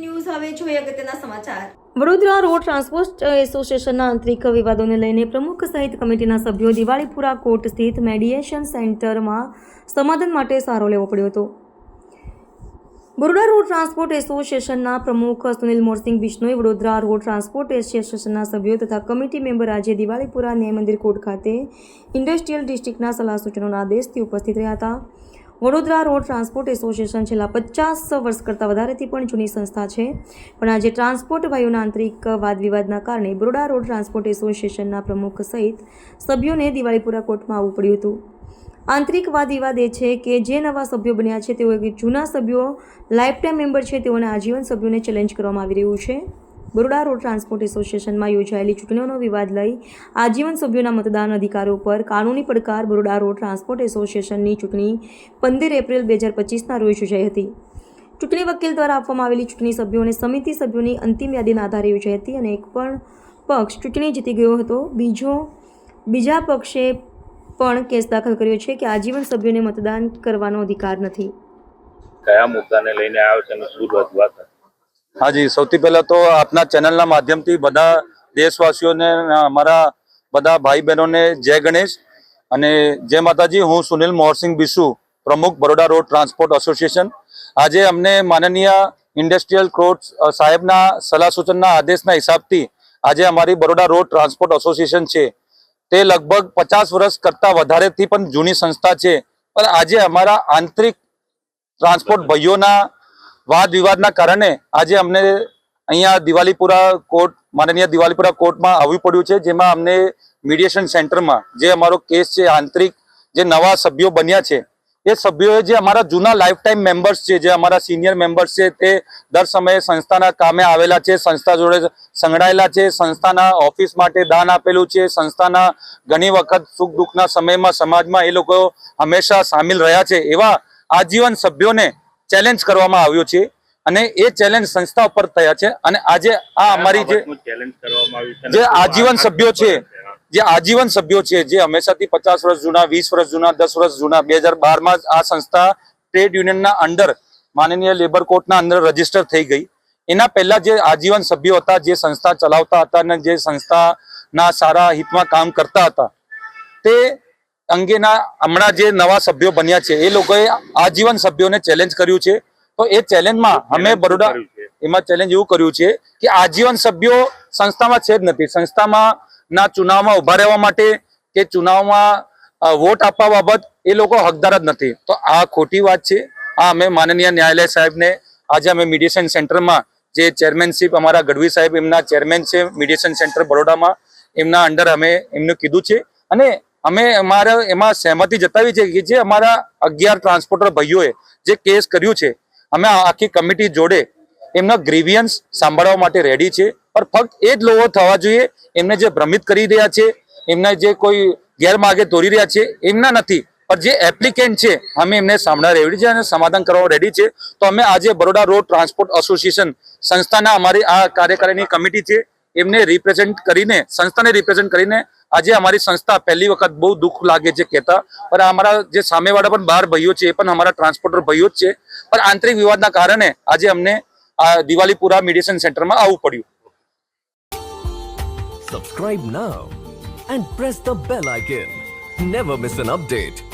News હવે જોઈએ અગત્યના સમાચાર. વડોદરા રોડ ટ્રાન્સપોર્ટ એસોસિએશનના આંતરિક વિવાદોને લઈને પ્રમુખ સહિત કમિટીના સભ્યો દિવાળીપુરા કોર્ટ સ્થિત મેડિએશન સેન્ટરમાં સમાધાન માટે સારો લેવો પડ્યો હતો. વડોદરા રોડ ટ્રાન્સપોર્ટ એસોસિએશનના પ્રમુખ સુનિલ મોરસિંહ બિશ્નોઈ, વડોદરા રોડ ટ્રાન્સપોર્ટ એસોસિએશનના સભ્યો તથા કમિટી મેમ્બર આજે દિવાળીપુરા ન્યાય મંદિર કોર્ટ ખાતે ઇન્ડસ્ટ્રીયલ ડિસ્ટ્રિક્ટના સલાહ સૂચનોના આદેશથી ઉપસ્થિત રહ્યા હતા. વડોદરા રોડ ટ્રાન્સપોર્ટ એસોસિએશન છેલ્લા પચાસ વર્ષ કરતાં વધારેથી પણ જૂની સંસ્થા છે. પણ આજે ટ્રાન્સપોર્ટ ભાઈઓના આંતરિક વાદ વિવાદના કારણે બરોડા રોડ ટ્રાન્સપોર્ટ એસોસિએશનના પ્રમુખ સહિત સભ્યોને દિવાળીપુરા કોર્ટમાં આવવું પડ્યું હતું. આંતરિક વાદ વિવાદ એ છે કે જે નવા સભ્યો બન્યા છે તેઓ જૂના સભ્યો લાઈફ ટાઈમ મેમ્બર છે, તેઓને આજીવન સભ્યોને ચેલેન્જ કરવામાં આવી રહ્યું છે. બરોડા રોડ ટ્રાન્સપોર્ટ એસોસિએશનમાં યોજાયેલી ચૂંટણીઓનો વિવાદ લઈ આજીવન સભ્યોના મતદાન અધિકારો પર કાનૂની પડકાર બરોડા રોડ ટ્રાન્સપોર્ટ એસોસિએશનની ચૂંટણી પંદર એપ્રિલ બે હજાર પચીસના રોજ યોજાઈ હતી ચૂંટણી વકીલ દ્વારા આપવામાં આવેલી ચૂંટણી સભ્યો અને સમિતિ સભ્યોની અંતિમ યાદીના આધારે યોજાઈ હતી અને એક પણ પક્ષ ચૂંટણી જીતી ગયો હતો બીજો, બીજા પક્ષે પણ કેસ દાખલ કર્યો છે કે આજીવન સભ્યોને મતદાન કરવાનો અધિકાર નથી કયા મુદ્દાને લઈને આવ્યો છે શું રજૂઆત હતી? હાજી, સૌથી પહેલા તો આપના ચેનલના માધ્યમથી બધા દેશવાસીઓને અમારા બધા ભાઈ બહેનોને જય ગણેશ. અને જય માતાજી, હું સુનિલ મોહરસિંહ બિસુ પ્રમુખ બરોડા રોડ ટ્રાન્સપોર્ટ એસોસિએશન. આજે અમને માનનીય ઇન્ડસ્ટ્રીયલ કોર્ટ સાહેબના સલાહ સૂચનના આદેશના હિસાબથી આજે અમારી બરોડા રોડ ટ્રાન્સપોર્ટ એસોસિએશન છે. તે લગભગ પચાસ વર્ષ કરતાં વધારેથી પણ જૂની સંસ્થા છે. પણ આજે અમારા આંતરિક ટ્રાન્સપોર્ટ ભાઈઓના વાદ વિવાદના કારણે આજે અમને અહીંયા દિવાલીપુરા કોર્ટ, માનનીય દિવાલીપુરા કોર્ટમાં આવવું પડ્યું છે, જેમાં અમને મીડિયેશન સેન્ટરમાં જે અમારો કેસ છે, આંતરિક જે નવા સભ્યો બન્યા છે, એ સભ્યોએ જે અમારા જૂના લાઈફ ટાઈમ મેમ્બર્સ છે, જે અમારા સિનિયર મેમ્બર્સ છે, તે દર સમયે સંસ્થાના કામે આવેલા છે, સંસ્થા જોડે સંકળાયેલા છે, સંસ્થાના ઓફિસ માટે દાન આપેલું છે, સંસ્થાના ઘણી વખત સુખ દુઃખના સમયમાં સમાજમાં એ લોકો હંમેશા સામેલ રહ્યા છે, એવા આજીવન સભ્યોને ચેલેન્જ કરવામાં આવ્યો છે અને એ ચેલેન્જ સંસ્થા ઉપર થયા છે અને આજે આ અમારી જે આજીવન સભ્યો છે જે આજીવન સભ્યો છે જે હંમેશાથી પચાસ વર્ષ જૂના વીસ વર્ષ જૂના દસ વર્ષ જૂના બે હજાર બારમાં આ સંસ્થા ટ્રેડ યુનિયનના અંડર માનનીય લેબર કોર્ટના અંદર રજિસ્ટર થઈ ગઈ. એના પહેલા જે આજીવન સભ્યો હતા જે સંસ્થા ચલાવતા હતા અને જે સંસ્થાના સારા હિતમાં કામ કરતા હતા તે અંગેના હમણાં જે નવા સભ્યો બન્યા છે એ લોકોએ આજીવન સભ્યોને ચેલેન્જ કર્યું છે. તો એ ચેલેન્જમાં અમે બરોડા એમાં ચેલેન્જ એવું કર્યું છે કે આજીવન સભ્યો સંસ્થામાં છે જ નથી. સંસ્થામાં ના ચુનાવમાં ઊભા રહેવા માટે કે ચુનાવમાં વોટ આપવા બાબત એ લોકો હકદાર જ નથી. તો આ ખોટી વાત છે. આ અમે માનનીય ન્યાયાલય સાહેબને આજે અમે મીડિયેશન સેન્ટરમાં જે ચેરમેનશીપ અમારા ગઢવી સાહેબ એમના ચેરમેન છે મીડિયેશન સેન્ટર બરોડામાં એમના અંડર અમે એમને કીધું છે. અને અમે અમારે એમાં સહેમતિ જતાવી છે કે જે અમારા અગિયાર ટ્રાન્સપોર્ટર ભાઈઓએ જે કેસ કર્યું છે, અમે આખી કમિટી જોડે એમના ગ્રીવિયન્સ સાંભળવા માટે રેડી છે. પણ ફક્ત એ જ લોકો થવા જોઈએ, એમને જે ભ્રમિત કરી રહ્યા છે, એમને જે કોઈ ગેરમાર્ગે દોરી રહ્યા છે, એમના નથી. પણ જે એપ્લિકેન્ટ છે, અમે એમને સાંભળવા રેડી છે અને સમાધાન કરવા રેડી છે. તો અમે આજે બરોડા રોડ ટ્રાન્સપોર્ટ એસોસિએશન સંસ્થાના અમારી આ કાર્યકારીની કમિટી છે એમને રિપ્રેઝેન્ટ કરીને, સંસ્થાને રિપ્રેઝેન્ટ કરીને આજે અમારી સંસ્થા પહેલી વખત બહુ દુઃખ લાગે છે કહેતા. પણ અમારા જે સામેવાળા પણ બહાર ભાઈઓ છે, એ પણ અમારા ટ્રાન્સપોર્ટર ભાઈઓ જ છે. પણ આંતરિક વિવાદના કારણે આજે અમને આ દિવાલીપુરા મેડિસિન સેન્ટરમાં આવવું પડ્યું. Subscribe now and press the bell icon never miss an update.